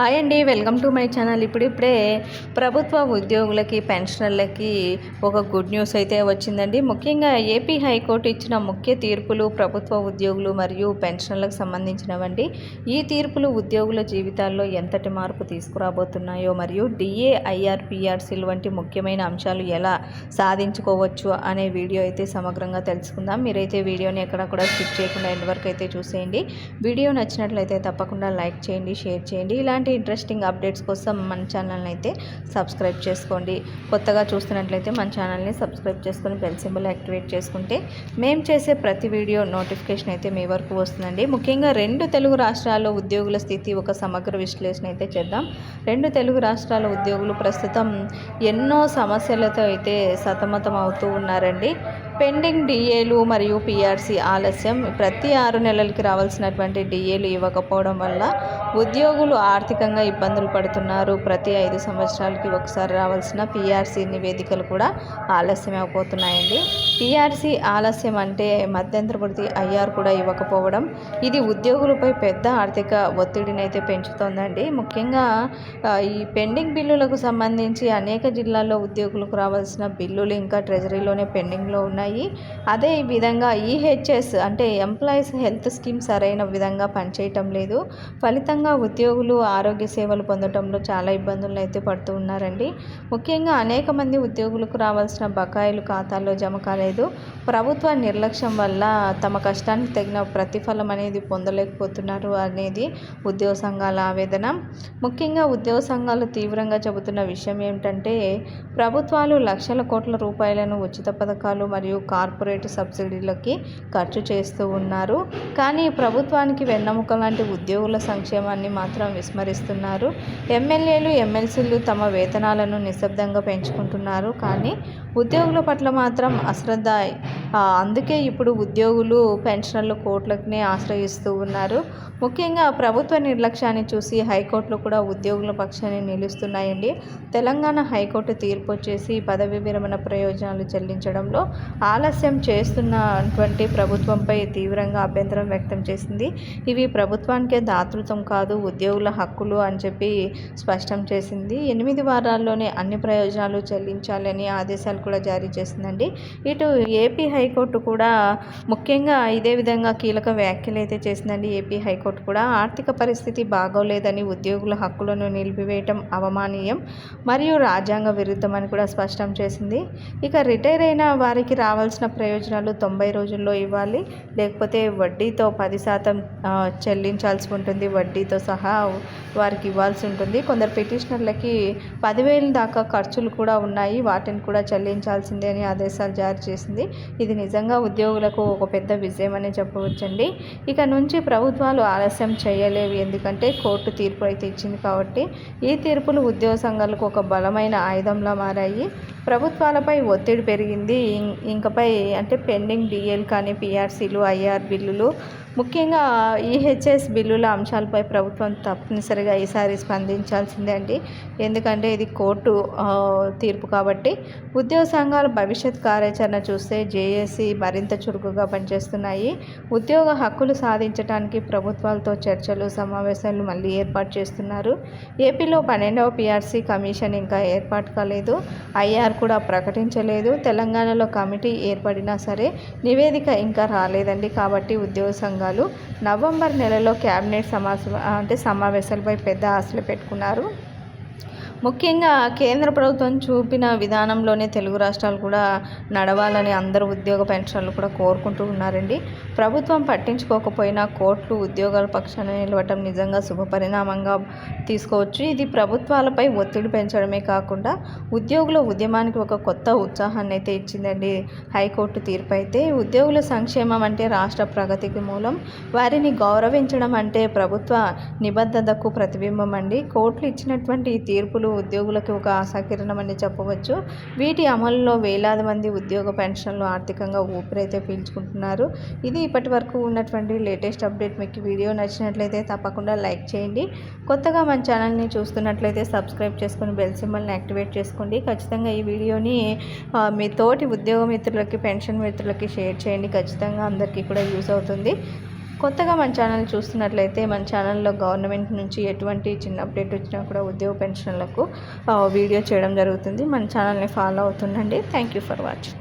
Hi అండి welcome to my channel. ఇప్పుడిప్పుడే ప్రభుత్వ ఉద్యోగులకి పెన్షనర్లకి ఒక గుడ్ న్యూస్ అయితే వచ్చిందండి. ముఖ్యంగా ఏపీ హైకోర్టు ఇచ్చిన ముఖ్య తీర్పులు ప్రభుత్వ ఉద్యోగులు మరియు పెన్షనర్లకు సంబంధించినవండి. ఈ తీర్పులు ఉద్యోగుల జీవితాల్లో ఎంతటి మార్పు తీసుకురాబోతున్నాయో మరియు డిఏ వంటి ముఖ్యమైన అంశాలు ఎలా సాధించుకోవచ్చు అనే వీడియో అయితే సమగ్రంగా తెలుసుకుందాం. మీరైతే వీడియోని ఎక్కడ కూడా స్కిప్ చేయకుండా ఎండ్ వరకు అయితే చూసేయండి. వీడియో నచ్చినట్లయితే తప్పకుండా లైక్ చేయండి షేర్ చేయండి. ఇలాంటి ఇంట్రెస్టింగ్ అప్డేట్స్ కోసం మన ఛానల్ని అయితే సబ్స్క్రైబ్ చేసుకోండి. కొత్తగా చూస్తున్నట్లయితే మన ఛానల్ని సబ్స్క్రైబ్ చేసుకొని బెల్ సింబల్ యాక్టివేట్ చేసుకుంటే మేము చేసే ప్రతి వీడియో నోటిఫికేషన్ అయితే మీ వరకు వస్తుందండి. ముఖ్యంగా రెండు తెలుగు రాష్ట్రాల్లో ఉద్యోగుల స్థితి ఒక సమగ్ర విశ్లేషణ అయితే చేద్దాం. రెండు తెలుగు రాష్ట్రాల ఉద్యోగులు ప్రస్తుతం ఎన్నో సమస్యలతో అయితే సతమతం అవుతూ ఉన్నారండి. పెండింగ్ డిఏలు మరియు పిఆర్సీ ఆలస్యం. ప్రతి ఆరు నెలలకి రావాల్సినటువంటి డిఏలు ఇవ్వకపోవడం వల్ల ఉద్యోగులు ఆర్థికంగా ఇబ్బందులు పడుతున్నారు. ప్రతి ఐదు సంవత్సరాలకి ఒకసారి రావాల్సిన పిఆర్సీ నివేదికలు కూడా ఆలస్యం అయిపోతున్నాయండి. పిఆర్సీ ఆలస్యం అంటే మధ్యంతర ఐఆర్ కూడా ఇవ్వకపోవడం. ఇది ఉద్యోగులపై పెద్ద ఆర్థిక ఒత్తిడిని అయితే పెంచుతోందండి. ముఖ్యంగా ఈ పెండింగ్ బిల్లులకు సంబంధించి అనేక జిల్లాల్లో ఉద్యోగులకు రావాల్సిన బిల్లులు ఇంకా ట్రెజరీలోనే పెండింగ్లో ఉన్నాయి. అదే ఈ విధంగా ఈహెచ్ఎస్ అంటే ఎంప్లాయీస్ హెల్త్ స్కీమ్ సరైన విధంగా పనిచేయటం లేదు. ఫలితంగా ఉద్యోగులు ఆరోగ్య సేవలు పొందడంలో చాలా ఇబ్బందులు అయితే పడుతూ ఉన్నారండి. ముఖ్యంగా అనేక మంది ఉద్యోగులకు రావాల్సిన బకాయిలు ఖాతాల్లో జమ కాలేదు. ప్రభుత్వ నిర్లక్ష్యం వల్ల తమ కష్టానికి తగిన ప్రతిఫలం అనేది పొందలేకపోతున్నారు అనేది ఉద్యోగ సంఘాల ఆవేదన. ముఖ్యంగా ఉద్యోగ సంఘాలు తీవ్రంగా చెబుతున్న విషయం ఏమిటంటే ప్రభుత్వాలు లక్షల కోట్ల రూపాయలను ఉచిత పథకాలు మరియు కార్పొరేట్ సబ్సిడీలకి ఖర్చు చేస్తూ ఉన్నారు. కానీ ప్రభుత్వానికి వెన్నెముక లాంటి ఉద్యోగుల సంక్షేమాన్ని మాత్రం విస్మరిస్తున్నారు. ఎమ్మెల్యేలు ఎమ్మెల్సీలు తమ వేతనాలను నిశ్శబ్దంగా పెంచుకుంటున్నారు. కానీ ఉద్యోగుల పట్ల మాత్రం అశ్రద్ధ. అందుకే ఇప్పుడు ఉద్యోగులు పెన్షన్లు కోట్లకునే ఆశ్రయిస్తూ ఉన్నారు. ముఖ్యంగా ప్రభుత్వ నిర్లక్ష్యాన్ని చూసి హైకోర్టులు కూడా ఉద్యోగుల పక్షాన్ని నిలుస్తున్నాయండి. తెలంగాణ హైకోర్టు తీర్పు వచ్చేసి పదవి విరమణ ప్రయోజనాలు చెల్లించడంలో ఆలస్యం చేస్తున్నటువంటి ప్రభుత్వంపై తీవ్రంగా అభ్యంతరం వ్యక్తం చేసింది. ఇవి ప్రభుత్వానికే దాతృత్వం కాదు ఉద్యోగుల హక్కులు అని చెప్పి స్పష్టం చేసింది. ఎనిమిది వారాల్లోనే అన్ని ప్రయోజనాలు చెల్లించాలని ఆదేశాలు కూడా జారీ చేసిందండి. ఇటు ఏపీ హైకోర్టు కూడా ముఖ్యంగా ఇదే విధంగా కీలక వ్యాఖ్యలు అయితే చేసిందండి. ఏపీ హైకోర్టు కూడా ఆర్థిక పరిస్థితి బాగోలేదని ఉద్యోగుల హక్కులను నిలిపివేయటం అవమానీయం మరియు రాజ్యాంగ విరుద్ధమని కూడా స్పష్టం చేసింది. ఇక రిటైర్ అయిన వారికి రా రావాల్సిన ప్రయోజనాలు తొంభై రోజుల్లో ఇవ్వాలి. లేకపోతే వడ్డీతో పది శాతం చెల్లించాల్సి ఉంటుంది. వడ్డీతో సహా వారికి ఇవ్వాల్సి ఉంటుంది. కొందరు పిటిషనర్లకి పదివేల దాకా ఖర్చులు కూడా ఉన్నాయి. వాటిని కూడా చెల్లించాల్సిందే అని ఆదేశాలు జారీ చేసింది. ఇది నిజంగా ఉద్యోగులకు ఒక పెద్ద విజయం అని చెప్పవచ్చండి. ఇక నుంచి ప్రభుత్వాలు ఆలస్యం చేయలేవు. ఎందుకంటే కోర్టు తీర్పు అయితే ఇచ్చింది కాబట్టి ఈ తీర్పులు ఉద్యోగ సంఘాలకు ఒక బలమైన ఆయుధంలా మారాయి. ప్రభుత్వాలపై ఒత్తిడి పెరిగింది. ఇం- ఇంకపై అంటే పెండింగ్ డిఎల్ కానీ పిఆర్సీలు ఐఆర్ బిల్లులు ముఖ్యంగా ఈహెచ్ఎస్ బిల్లుల అంశాలపై ప్రభుత్వం తప్పనిసరిగా ఈసారి స్పందించాల్సిందే అండి. ఎందుకంటే ఇది కోర్టు తీర్పు కాబట్టి. ఉద్యోగ సంఘాల భవిష్యత్ కార్యాచరణ చూస్తే జేఏసీ మరింత చురుకుగా పనిచేస్తున్నాయి. ఉద్యోగ హక్కులు సాధించడానికి ప్రభుత్వాలతో చర్చలు సమావేశాలు మళ్ళీ ఏర్పాటు చేస్తున్నారు. ఏపీలో పన్నెండవ పిఆర్సీ కమిషన్ ఇంకా ఏర్పాటు కాలేదు. ఐఆర్ కూడా ప్రకటించలేదు. తెలంగాణలో కమిటీ ఏర్పడినా సరే నివేదిక ఇంకా రాలేదండి. కాబట్టి ఉద్యోగ సంఘాలు నవంబర్ నెలలో క్యాబినెట్ సమావేశ అంటే సమావేశాలపై పెద్ద ఆశలు పెట్టుకున్నారు. ముఖ్యంగా కేంద్ర ప్రభుత్వం చూపిన విధానంలోనే తెలుగు రాష్ట్రాలు కూడా నడవాలని అందరు ఉద్యోగ పెన్షన్లు కూడా కోరుకుంటూ ఉన్నారండి. ప్రభుత్వం పట్టించుకోకపోయినా కోట్లు ఉద్యోగాల పక్షాన నిలవటం నిజంగా శుభపరిణామంగా తీసుకోవచ్చు. ఇది ప్రభుత్వాలపై ఒత్తిడి పెంచడమే కాకుండా ఉద్యోగుల ఉద్యమానికి ఒక కొత్త ఉత్సాహాన్ని అయితే ఇచ్చిందండి హైకోర్టు తీర్పు అయితే. ఉద్యోగుల సంక్షేమం అంటే రాష్ట్ర ప్రగతికి మూలం. వారిని గౌరవించడం అంటే ప్రభుత్వ నిబద్ధతకు ప్రతిబింబం అండి. కోర్టులు ఇచ్చినటువంటి ఈ తీర్పులు ఉద్యోగులకు ఒక ఆశాకిరణమని చెప్పవచ్చు. వీటి అమలులో వేలాది మంది ఉద్యోగ పెన్షన్లు ఆర్థికంగా ఊపిరైతే పీల్చుకుంటున్నారు. ఇది ఇప్పటి వరకు ఉన్నటువంటి లేటెస్ట్ అప్డేట్. మీకు వీడియో నచ్చినట్లయితే తప్పకుండా లైక్ చేయండి. కొత్తగా మన ఛానల్ని చూస్తున్నట్లయితే సబ్స్క్రైబ్ చేసుకొని బెల్ సింబల్ని యాక్టివేట్ చేసుకోండి. ఖచ్చితంగా ఈ వీడియోని మీ తోటి ఉద్యోగ మిత్రులకి పెన్షన్ మిత్రులకి షేర్ చేయండి. ఖచ్చితంగా అందరికీ కూడా యూస్ అవుతుంది. కొత్తగా మన ఛానల్ చూస్తున్నట్లయితే మన ఛానల్లో గవర్నమెంట్ నుంచి ఎటువంటి చిన్న అప్డేట్ వచ్చినా కూడా ఉద్యోగ పెన్షన్లకు వీడియో చేయడం జరుగుతుంది. మన ఛానల్ని follow అవుతుండండి. Thank you for watching